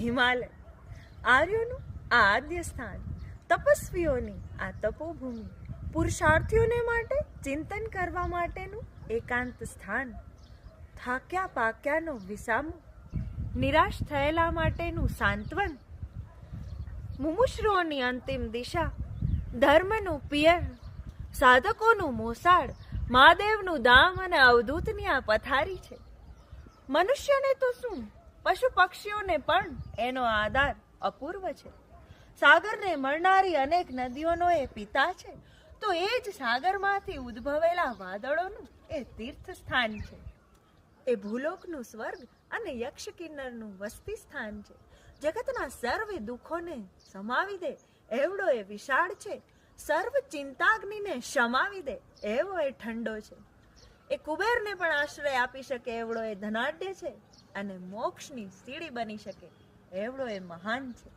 હિમાલય. આર્યોનું આ આદ્ય સ્થાન. તપસ્વીઓની આ તપોભૂમિ પુરુષાર્થીઓને માટે, ચિંતન કરવા માટેનું એકાંત સ્થાન. થાક્યા પાક્યાનો વિસામો, નિરાશ થયેલા માટેનું સાંત્વન. મુમુશ્રુઓની અંતિમ દિશા, ધર્મનું પિયર, સાધકોનું મોસાળ, મહાદેવનું ધામ અને અવધૂતની આ પથારી છે. મનુષ્યને તો શું? પશુ પક્ષીઓને પણ એનો આધાર અપૂર્વ છે. સાગરને મળનારી અનેક નદીઓનો એ પિતા છે. તો એ જ સાગરમાંથી ઉદ્ભવેલા વાદળોનું એ તીર્થ સ્થાન છે. એ ભૂલોકનું સ્વર્ગ અને યક્ષ કિન્નરનું વસ્તી સ્થાન છે. જગતના સર્વે દુઃખોને સમાવી દે એવડો એ વિશાળ છે. સર્વ ચિંતાગ્નિને શમાવી દે એવો એ ઠંડો છે. એ કુબેરને પણ આશ્રય આપી શકે એવડો એ ધનાઢ્ય છે અને મોક્ષની સીડી બની શકે એવડો એ મહાન છે.